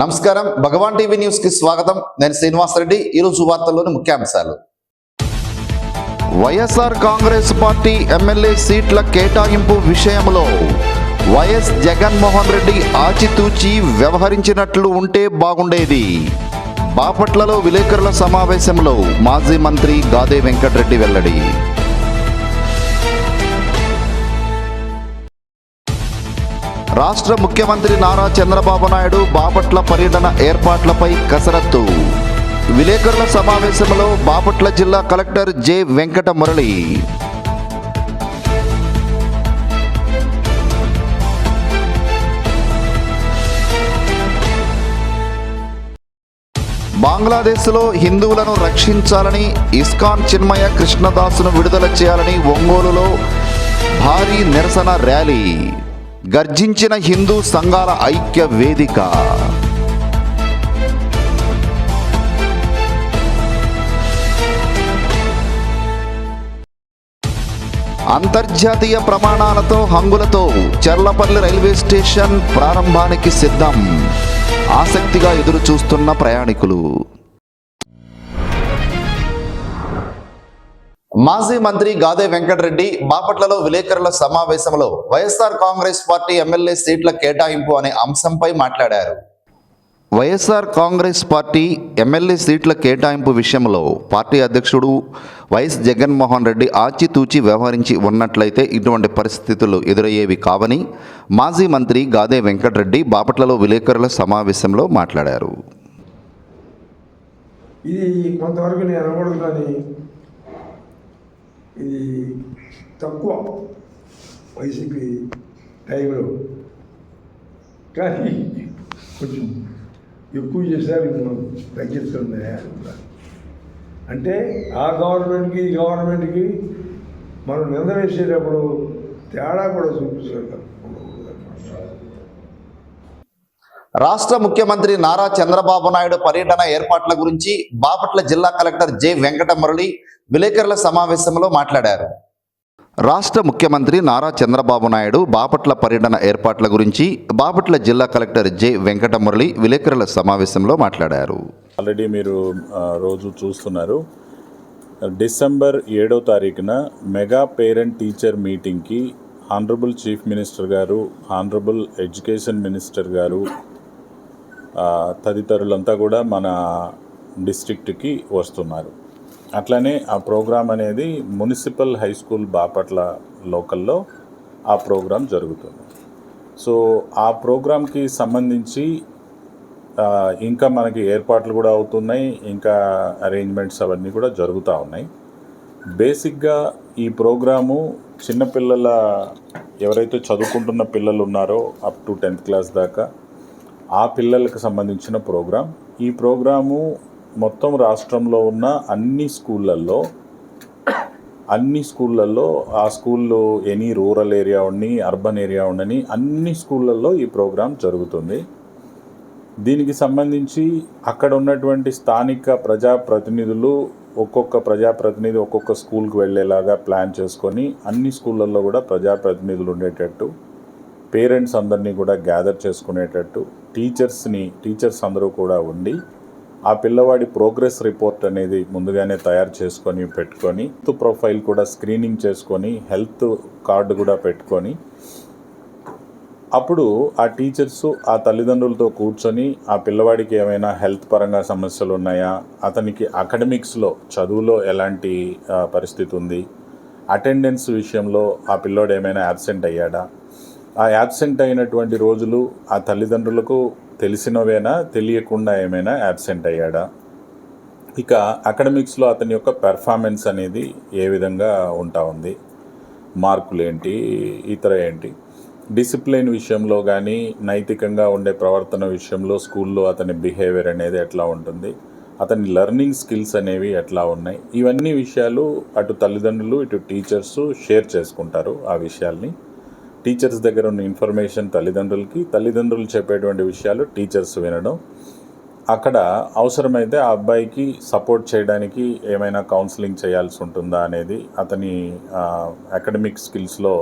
నమస్కారం. భగవాన్ టీవీ న్యూస్కి స్వాగతం. నేను శ్రీనివాస్ రెడ్డి. ఈరోజు వార్తల్లోని ముఖ్యాంశాలు. వైఎస్ఆర్ కాంగ్రెస్ పార్టీ ఎమ్మెల్యే సీట్ల కేటాయింపు విషయంలో వైఎస్ జగన్మోహన్ రెడ్డి ఆచితూచి వ్యవహరించినట్లు ఉంటే బాగుండేది. బాపట్లలో విలేకరుల సమావేశంలో మాజీ మంత్రి గాదే వెంకటరెడ్డి వెల్లడి. రాష్ట్ర ముఖ్యమంత్రి నారా చంద్రబాబు నాయుడు బాపట్ల పర్యటన ఏర్పాట్లపై కసరత్తు. విలేకరుల సమావేశంలో బాపట్ల జిల్లా కలెక్టర్ జె వెంకట మురళి బంగ్లాదేశ్లో హిందువులను రక్షించాలని ఇస్కాన్ చిన్మయ కృష్ణదాసును విడుదల చేయాలని ఒంగోలులో భారీ నిరసన ర్యాలీ. గర్జించిన హిందూ సంఘాల ఐక్య వేదిక. అంతర్జాతీయ ప్రమాణాలతో హంగులతో చర్లపల్లి రైల్వే స్టేషన్ ప్రారంభానికి సిద్ధం. ఆసక్తిగా ఎదురు చూస్తున్న ప్రయాణికులు. మాజీ మంత్రి గాదే వెంకటరెడ్డి బాపట్లలో విలేకరుల సమావేశంలో వైఎస్ఆర్ కాంగ్రెస్ పార్టీ ఎమ్మెల్యే సీట్ల కేటాయింపు అనే అంశంపై మాట్లాడారు. వైఎస్ఆర్ కాంగ్రెస్ పార్టీ ఎమ్మెల్యే సీట్ల కేటాయింపు విషయంలో పార్టీ అధ్యక్షుడు వైఎస్ జగన్మోహన్ రెడ్డి ఆచితూచి వ్యవహరించి ఉన్నట్లయితే ఇటువంటి పరిస్థితులు ఎదురయ్యేవి కావని మాజీ మంత్రి గాదే వెంకటరెడ్డి బాపట్లలో విలేకరుల సమావేశంలో మాట్లాడారు. ఇది కొంతవరకు నేను అనకూడదు కానీ ఇది తక్కువ వైసీపీ టైంలో. కానీ కొంచెం ఎక్కువ చేశారు మనం తగ్గించుకుంది అంటే ఆ గవర్నమెంట్కి ఈ గవర్నమెంట్కి మనం నింద వేసేటప్పుడు తేడా కూడా చూపిస్తారు రాష్ట్ర ముఖ్యమంత్రి నారా చంద్రబాబు నాయుడు పర్యటన ఏర్పాట్ల గురించి బాపట్ల జిల్లా కలెక్టర్ జె వెంకట మురళి విలేకరుల సమావేశంలో మాట్లాడారు. రాష్ట్ర ముఖ్యమంత్రి నారా చంద్రబాబు నాయుడు బాపట్ల పర్యటన ఏర్పాట్ల గురించి బాపట్ల జిల్లా కలెక్టర్ జె వెంకటమురళి విలేకరుల సమావేశంలో మాట్లాడారు. ఆల్రెడీ మీరు రోజు చూస్తున్నారు. డిసెంబర్ ఏడో తారీఖున మెగా పేరెంట్ టీచర్ మీటింగ్కి ఆనరబుల్ చీఫ్ మినిస్టర్ గారు ఆనరబుల్ ఎడ్యుకేషన్ మినిస్టర్ గారు తదితరులంతా కూడా మన డిస్ట్రిక్ట్కి వస్తున్నారు. అట్లనే ఆ ప్రోగ్రాం అనేది మున్సిపల్ హై స్కూల్ బాపట్ల లోకల్లో ఆ ప్రోగ్రాం జరుగుతుంది. సో ఆ ప్రోగ్రాంకి సంబంధించి ఇంకా మనకి ఏర్పాట్లు కూడా అవుతున్నాయి ఇంకా అరేంజ్మెంట్స్ అవన్నీ కూడా జరుగుతూ ఉన్నాయి. బేసిక్గా ఈ ప్రోగ్రాము చిన్నపిల్లల ఎవరైతే చదువుకుంటున్న పిల్లలు ఉన్నారో అప్ టు టెన్త్ క్లాస్ దాకా ఆ పిల్లలకు సంబంధించిన ప్రోగ్రాం. ఈ ప్రోగ్రాము మొత్తం రాష్ట్రంలో ఉన్న అన్ని స్కూళ్ళల్లో అన్ని స్కూళ్ళల్లో ఆ స్కూల్లో ఎనీ రూరల్ ఏరియా ఉండి అర్బన్ ఏరియా ఉండని అన్ని స్కూళ్ళల్లో ఈ ప్రోగ్రాం జరుగుతుంది. దీనికి సంబంధించి అక్కడ ఉన్నటువంటి స్థానిక ప్రజాప్రతినిధులు ఒక్కొక్క ప్రజాప్రతినిధి ఒక్కొక్క స్కూల్కి వెళ్ళేలాగా ప్లాన్ చేసుకొని అన్ని స్కూళ్ళల్లో కూడా ప్రజాప్రతినిధులు ఉండేటట్టు పేరెంట్స్ అందరినీ కూడా గ్యాదర్ చేసుకునేటట్టు టీచర్స్ని టీచర్స్ అందరూ కూడా ఉండి ఆ పిల్లవాడి ప్రోగ్రెస్ రిపోర్ట్ అనేది ముందుగానే తయారు చేసుకొని పెట్టుకొని హెల్త్ ప్రొఫైల్ కూడా స్క్రీనింగ్ చేసుకొని హెల్త్ కార్డు కూడా పెట్టుకొని అప్పుడు ఆ టీచర్స్ ఆ తల్లిదండ్రులతో కూర్చొని ఆ పిల్లవాడికి ఏమైనా హెల్త్ పరంగా సమస్యలు ఉన్నాయా అతనికి అకాడమిక్స్లో చదువులో ఎలాంటి పరిస్థితి ఉంది అటెండెన్స్ విషయంలో ఆ పిల్లోడు ఏమైనా యాబ్సెంట్ అయ్యాడా ఆ యాబ్సెంట్ అయినటువంటి రోజులు ఆ తల్లిదండ్రులకు తెలిసినవేనా? తెలియకుండా ఏమైనా యాబ్సెంట్ అయ్యాడా? ఇక అకాడమిక్స్లో అతని యొక్క పెర్ఫార్మెన్స్ అనేది ఏ విధంగా ఉంటా ఉంది? మార్కులు ఏంటి? ఇతర ఏంటి? డిసిప్లిన్ విషయంలో కానీ నైతికంగా ఉండే ప్రవర్తన విషయంలో స్కూల్లో అతని బిహేవియర్ అనేది ఎట్లా ఉంటుంది? అతని లెర్నింగ్ స్కిల్స్ అనేవి ఎట్లా ఉన్నాయి? ఇవన్నీ విషయాలు అటు తల్లిదండ్రులు ఇటు టీచర్స్ షేర్ చేసుకుంటారు ఆ విషయాల్ని. టీచర్స్ దగ్గర ఉన్న ఇన్ఫర్మేషన్ తల్లిదండ్రులకి తల్లిదండ్రులు చెప్పేటువంటి విషయాలు టీచర్స్ వినడం. అక్కడ అవసరమైతే ఆ అబ్బాయికి సపోర్ట్ చేయడానికి ఏమైనా కౌన్సిలింగ్ చేయాల్సి ఉంటుందా అనేది అతని అకాడమిక్ స్కిల్స్లో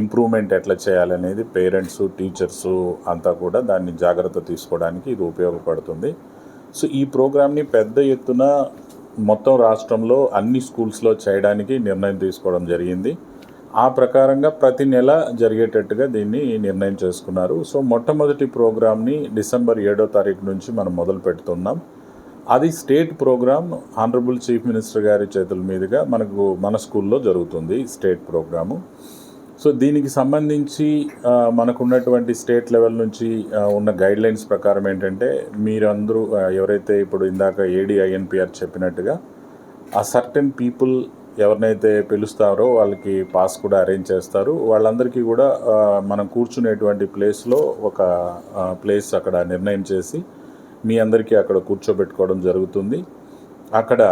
ఇంప్రూవ్మెంట్ ఎట్లా చేయాలనేది పేరెంట్స్ టీచర్స్ అంతా కూడా దాన్ని జాగ్రత్త తీసుకోవడానికి ఇది ఉపయోగపడుతుంది. సో ఈ ప్రోగ్రామ్ని పెద్ద ఎత్తున మొత్తం రాష్ట్రంలో అన్ని స్కూల్స్లో చేయడానికి నిర్ణయం తీసుకోవడం జరిగింది. ఆ ప్రకారంగా ప్రతి నెల జరిగేటట్టుగా దీన్ని నిర్ణయం చేసుకున్నారు. సో మొట్టమొదటి ప్రోగ్రామ్ని డిసెంబర్ ఏడో తారీఖు నుంచి మనం మొదలు పెడుతున్నాం. అది state programme honourable chief minister గారి చేతుల మీదుగా మనకు మన స్కూల్లో జరుగుతుంది స్టేట్ ప్రోగ్రాము. సో దీనికి సంబంధించి మనకున్నటువంటి స్టేట్ లెవెల్ నుంచి ఉన్న గైడ్లైన్స్ ప్రకారం ఏంటంటే మీరందరూ ఎవరైతే ఇప్పుడు ఇందాక ఏడిఐఎన్పిఆర్ చెప్పినట్టుగా ఆ సర్టెన్ పీపుల్ ఎవరినైతే పిలుస్తారో వాళ్ళకి పాస్ కూడా అరేంజ్ చేస్తారు. వాళ్ళందరికీ కూడా మనం కూర్చునేటువంటి ప్లేస్లో ఒక ప్లేస్ అక్కడ నిర్ణయం చేసి మీ అందరికీ అక్కడ కూర్చోబెట్టుకోవడం జరుగుతుంది. అక్కడ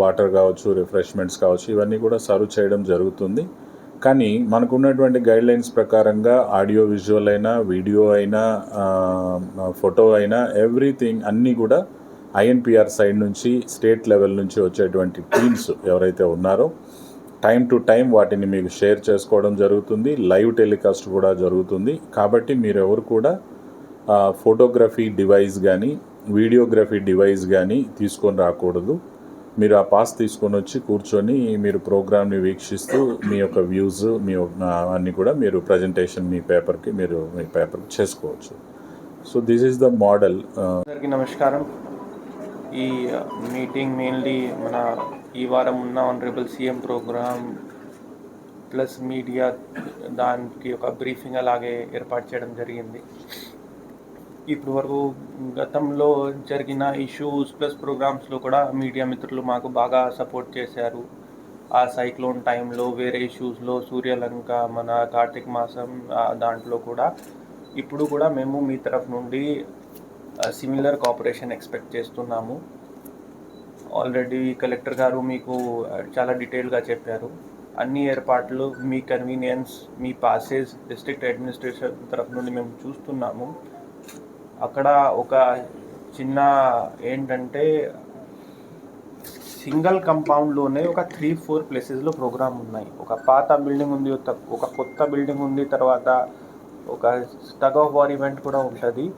వాటర్ కావచ్చు రిఫ్రెష్మెంట్స్ కావచ్చు ఇవన్నీ కూడా సర్వ్ చేయడం జరుగుతుంది. కానీ మనకున్నటువంటి గైడ్లైన్స్ గైడ్ లైన్స్ ప్రకారంగా ఆడియో విజువల్ అయినా వీడియో అయినా ఫోటో అయినా ఎవ్రీథింగ్ అన్నీ కూడా ఐఎన్పిఆర్ సైడ్ నుంచి స్టేట్ లెవెల్ నుంచి వచ్చేటువంటి టీమ్స్ ఎవరైతే ఉన్నారో టైం టు టైం వాటిని మీకు షేర్ చేసుకోవడం జరుగుతుంది. లైవ్ టెలికాస్ట్ కూడా జరుగుతుంది. కాబట్టి మీరు ఎవరు కూడా ఫోటోగ్రఫీ డివైస్ కానీ వీడియోగ్రఫీ డివైస్ కానీ తీసుకొని రాకూడదు. మీరు ఆ పాస్ తీసుకొని వచ్చి కూర్చొని మీరు ప్రోగ్రామ్ని వీక్షిస్తూ మీ యొక్క వ్యూస్ మీ యొక్క- అన్నీ కూడా మీరు ప్రజెంటేషన్ మీ పేపర్కి మీరు మీ పేపర్కి చేసుకోవచ్చు. So this is the model. అందరికీ నమస్కారం. ఈ మీటింగ్ మెయిన్లీ మన ఈ వారం ఉన్న honourable CM programme plus media దానికి ఒక బ్రీఫింగ్ అలాగే ఏర్పాటు చేయడం జరిగింది. ఇప్పుడు వరకు గతంలో జరిగిన ఇష్యూస్ ప్లస్ ప్రోగ్రామ్స్లో కూడా మీడియా మిత్రులు మాకు బాగా సపోర్ట్ చేశారు. ఆ సైక్లోన్ టైంలో వేరే ఇష్యూస్లో సూర్యలంక మన కార్తీక మాసం దాంట్లో కూడా. ఇప్పుడు కూడా మేము మీ తరఫు నుండి సిమిలర్ కోఆపరేషన్ ఎక్స్పెక్ట్ చేస్తున్నాము. ఆల్రెడీ కలెక్టర్ గారు మీకు uh, చాలా డీటెయిల్గా చెప్పారు. అన్ని ఏర్పాట్లు మీ కన్వీనియన్స్ మీ పాసెస్ డిస్ట్రిక్ట్ అడ్మినిస్ట్రేషన్ తరఫు నుండి మేము చూస్తున్నాము. అక్కడ ఒక చిన్న ఏంటంటే సింగిల్ కంపౌండ్లోనే ఒక త్రీ ఫోర్ ప్లేసెస్లో ప్రోగ్రామ్ ఉన్నాయి. ఒక పాత బిల్డింగ్ ఉంది ఒక- ఒక కొత్త బిల్డింగ్ ఉంది తర్వాత ఒక టగ్ ఆఫ్ వార్ ఈవెంట్ కూడా ఉంటుంది.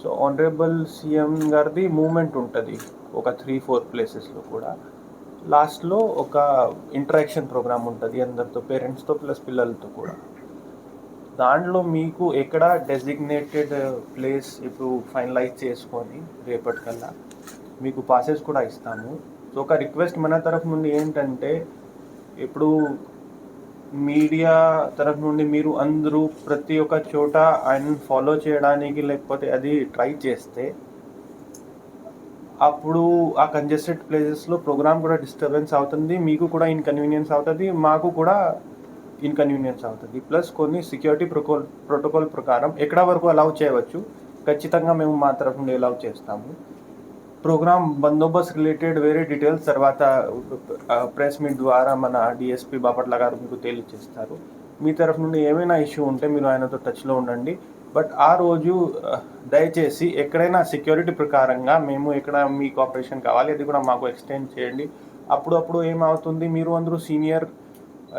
సో ఆనరబుల్ సీఎం గారిది మూమెంట్ ఉంటుంది ఒక త్రీ ఫోర్ ప్లేసెస్లో కూడా. లాస్ట్లో ఒక ఇంటరాక్షన్ ప్రోగ్రామ్ ఉంటుంది అందరితో పేరెంట్స్తో ప్లస్ పిల్లలతో కూడా. దాంట్లో మీకు ఎక్కడ డెసిగ్నేటెడ్ ప్లేస్ ఇప్పుడు ఫైనలైజ్ చేసుకొని రేపటికల్లా మీకు పాసెస్ కూడా ఇస్తాము. సో ఒక రిక్వెస్ట్ మన తరఫు నుండి ఏంటంటే ఇప్పుడు మీడియా తరఫు నుండి మీరు అందరూ ప్రతి ఒక్క చోట ఆయన ఫాలో చేయడానికి లేకపోతే అది ట్రై చేస్తే అప్పుడు ఆ కంజెస్టెడ్ ప్లేసెస్లో ప్రోగ్రామ్ కూడా డిస్టర్బెన్స్ అవుతుంది మీకు కూడా ఇన్కన్వీనియన్స్ అవుతుంది మాకు కూడా ఇన్కన్వీనియన్స్ అవుతుంది. ప్లస్ కొన్ని సెక్యూరిటీ ప్రోకోల్ ప్రోటోకాల్ ప్రకారం ఎక్కడ వరకు అలౌ చేయవచ్చు ఖచ్చితంగా మేము మా తరఫు నుండి అలౌ చేస్తాము. ప్రోగ్రామ్ బందోబస్త్ రిలేటెడ్ వేరే డీటెయిల్స్ తర్వాత ప్రెస్ మీట్ ద్వారా మన డిఎస్పి బాపట్ల గారు మీకు తెలియజేస్తారు. మీ తరఫు నుండి ఏమైనా ఇష్యూ ఉంటే మీరు ఆయనతో టచ్లో ఉండండి. బట్ ఆ రోజు దయచేసి ఎక్కడైనా సెక్యూరిటీ ప్రకారంగా మేము ఎక్కడ మీ కోఆపరేషన్ కావాలి అది కూడా మాకు ఎక్స్టెండ్ చేయండి. అప్పుడప్పుడు ఏమవుతుంది మీరు అందరూ సీనియర్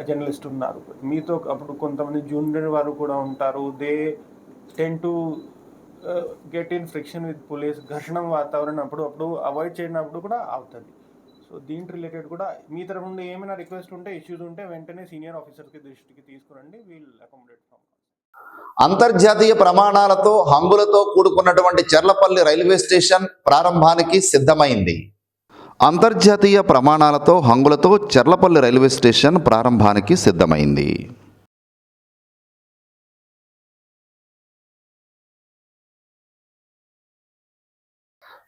జర్నలిస్ట్ ఉన్నారు. మీతో అప్పుడు కొంతమంది జూనియర్ వారు కూడా ఉంటారు. They tend to get in friction with police ఘర్షణ వాతావరణం అప్పుడు అప్పుడు అవాయిడ్ చేయనప్పుడు కూడా అవుతుంది. సో దీనికి రిలేటెడ్ కూడా మీ తరఫు నుండి ఏమైనా రిక్వెస్ట్ ఉంటే ఇష్యూస్ ఉంటే వెంటనే సీనియర్ ఆఫీసర్కి దృష్టికి తీసుకురండి. వీల్ అకామిడేట్ అంతర్జాతీయ ప్రమాణాలతో హంగులతో కూడుకున్నటువంటి చెర్లపల్లి రైల్వే స్టేషన్ ప్రారంభానికి సిద్ధమైంది. అంతర్జాతీయ ప్రమాణాలతో హంగులతో చెర్లపల్లి రైల్వే స్టేషన్ ప్రారంభానికి సిద్ధమైంది.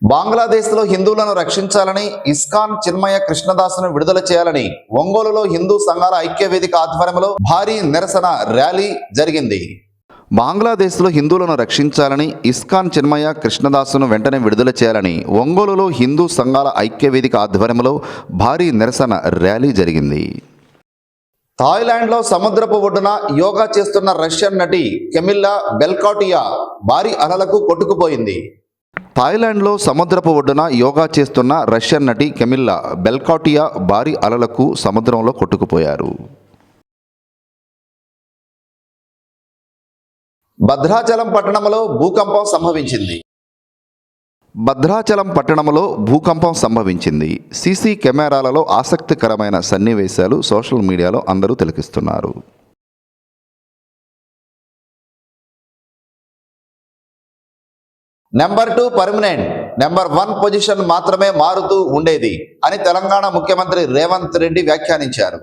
బంగ్లాదేశ్లో హిందువులను రక్షించాలని ఇస్కాన్ చిన్మయ కృష్ణదాసును విడుదల చేయాలని ఒంగోలులో హిందూ సంఘాల ఐక్య వేదిక ఆధ్వర్యంలో భారీ నిరసన ర్యాలీ జరిగింది. బంగ్లాదేశ్లో హిందువులను రక్షించాలని ఇస్కాన్ చిన్మయ కృష్ణదాసును వెంటనే విడుదల చేయాలని ఒంగోలులో హిందూ సంఘాల ఐక్య వేదిక ఆధ్వర్యంలో భారీ నిరసన ర్యాలీ జరిగింది. థాయిలాండ్లో సముద్రపు ఒడ్డున యోగా చేస్తున్న రష్యన్ నటి కెమిల్లా బెల్కాటియా భారీ అలలకు కొట్టుకుపోయింది. థాయిలాండ్లో సముద్రపు ఒడ్డున యోగా చేస్తున్న రష్యన్ నటి కెమిల్లా బెల్కాటియా భారీ అలలకు సముద్రంలో కొట్టుకుపోయారు. భద్రాచలం పట్టణంలో భూకంపం సంభవించింది. భద్రాచలం పట్టణంలో భూకంపం సంభవించింది. సీసీ కెమెరాలలో ఆసక్తికరమైన సన్నివేశాలు సోషల్ మీడియాలో అందరూ తిలకిస్తున్నారు. Number two permanent number one position మాత్రమే మారుతూ ఉండేది అని తెలంగాణ ముఖ్యమంత్రి రేవంత్ రెడ్డి వ్యాఖ్యానించారు.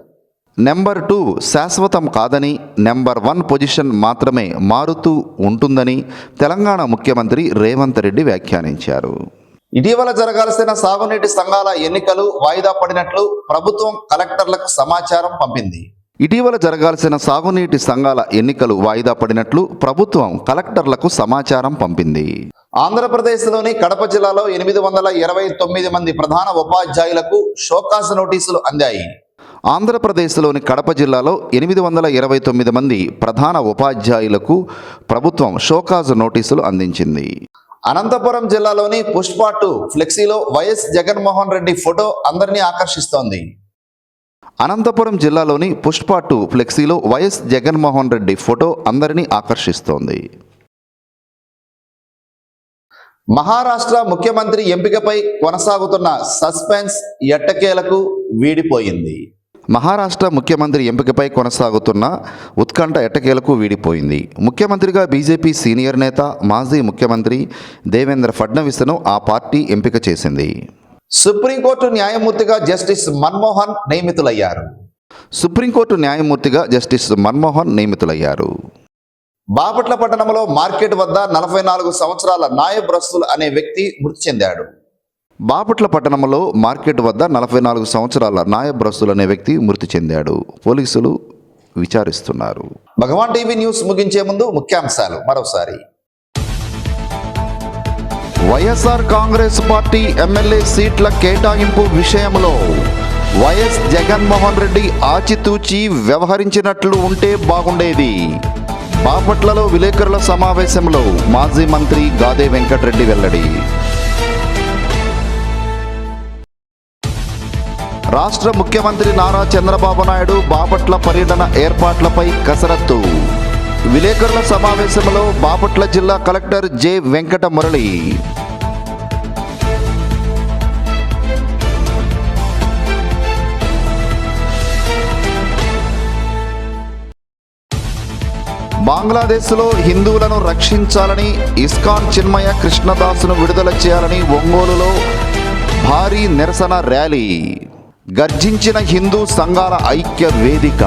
నెంబర్ టూ శాశ్వతం కాదని నెంబర్ వన్ పొజిషన్ మాత్రమే మారుతూ ఉంటుందని తెలంగాణ ముఖ్యమంత్రి రేవంత్ రెడ్డి వ్యాఖ్యానించారు. ఇటీవల జరగాల్సిన సాగునీటి సంఘాల ఎన్నికలు వాయిదా పడినట్లు ప్రభుత్వం కలెక్టర్లకు సమాచారం పంపింది. ఇటీవల జరగాల్సిన సాగునీటి సంఘాల ఎన్నికలు వాయిదా పడినట్లు ప్రభుత్వం కలెక్టర్లకు సమాచారం పంపింది. ఆంధ్రప్రదేశ్లోని కడప జిల్లాలో ఎనిమిది వందల ఇరవై తొమ్మిది మంది ప్రధాన ఉపాధ్యాయులకు షోకాస్ నోటీసులు అందాయి. ఆంధ్రప్రదేశ్లోని కడప జిల్లాలో ఎనిమిది వందల ఇరవై తొమ్మిది మంది ప్రధాన ఉపాధ్యాయులకు ప్రభుత్వం షోకాజ్ నోటీసులు అందించింది. అనంతపురం జిల్లాలోని పుష్ప టూ ఫ్లెక్సీలో వైఎస్ జగన్మోహన్ రెడ్డి ఫోటో అందరినీ ఆకర్షిస్తోంది. అనంతపురం జిల్లాలోని పుష్ప టూ ఫ్లెక్సీలో వైఎస్ జగన్మోహన్ రెడ్డి ఫోటో అందరినీ ఆకర్షిస్తోంది. మహారాష్ట్ర ముఖ్యమంత్రి ఎంపికపై కొనసాగుతున్న సస్పెన్స్ ఎట్టకేలకు వీడిపోయింది. మహారాష్ట్ర ముఖ్యమంత్రి ఎంపికపై కొనసాగుతున్న ఉత్కంఠ ఎట్టకేలకు వీడిపోయింది. ముఖ్యమంత్రిగా బీజేపీ సీనియర్ నేత మాజీ ముఖ్యమంత్రి దేవేంద్ర ఫడ్నవీస్ను ఆ పార్టీ ఎంపిక చేసింది. సుప్రీంకోర్టు న్యాయమూర్తిగా జస్టిస్ మన్మోహన్ నియమితులయ్యారు. సుప్రీంకోర్టు న్యాయమూర్తిగా జస్టిస్ మన్మోహన్ నియమితులయ్యారు. బాపట్ల పట్టణంలో మార్కెట్ వద్ద నలభై నాలుగు సంవత్సరాల నాయబ్ అనే వ్యక్తి మృతి చెందాడు. బాపట్ల పట్టణంలో మార్కెట్ వద్ద నలభై నాలుగు సంవత్సరాల నాయబ్ అనే వ్యక్తి మృతి చెందాడు. పోలీసులు విచారిస్తున్నారు. భగవాన్ టీవీ న్యూస్ ముగించే ముందు ముఖ్యాంశాలు మరోసారి. వైఎస్ఆర్ కాంగ్రెస్ పార్టీ ఎమ్మెల్యే సీట్ల కేటాయింపు విషయంలో వైఎస్ జగన్మోహన్ రెడ్డి ఆచితూచి వ్యవహరించినట్లు ఉంటే బాగుండేది. బాపట్లలో విలేకరుల సమావేశంలో మాజీ మంత్రి గాదే వెంకటరెడ్డి వెల్లడి. రాష్ట్ర ముఖ్యమంత్రి నారా చంద్రబాబు నాయుడు బాపట్ల పర్యటన ఏర్పాట్లపై కసరత్తు. విలేకరుల సమావేశంలో బాపట్ల జిల్లా కలెక్టర్ జె వెంకట మురళి బంగ్లాదేశ్లో హిందువులను రక్షించాలని ఇస్కాన్ చిన్మయ కృష్ణదాసును విడుదల చేయాలని ఒంగోలులో భారీ నిరసన ర్యాలీ. గర్జించిన హిందూ సంఘాల ఐక్య వేదిక.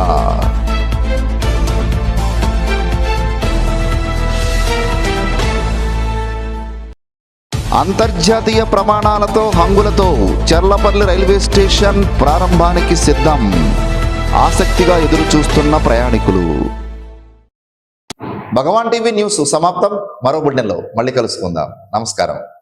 అంతర్జాతీయ ప్రమాణాలతో హంగులతో చెర్లపల్లి రైల్వే స్టేషన్ ప్రారంభానికి సిద్ధం. ఆసక్తిగా ఎదురు చూస్తున్న ప్రయాణికులు. భగవాన్ టీవీ న్యూస్ సమాప్తం. మరో బుడ్డెన్లో మళ్ళీ కలుసుకుందాం. నమస్కారం.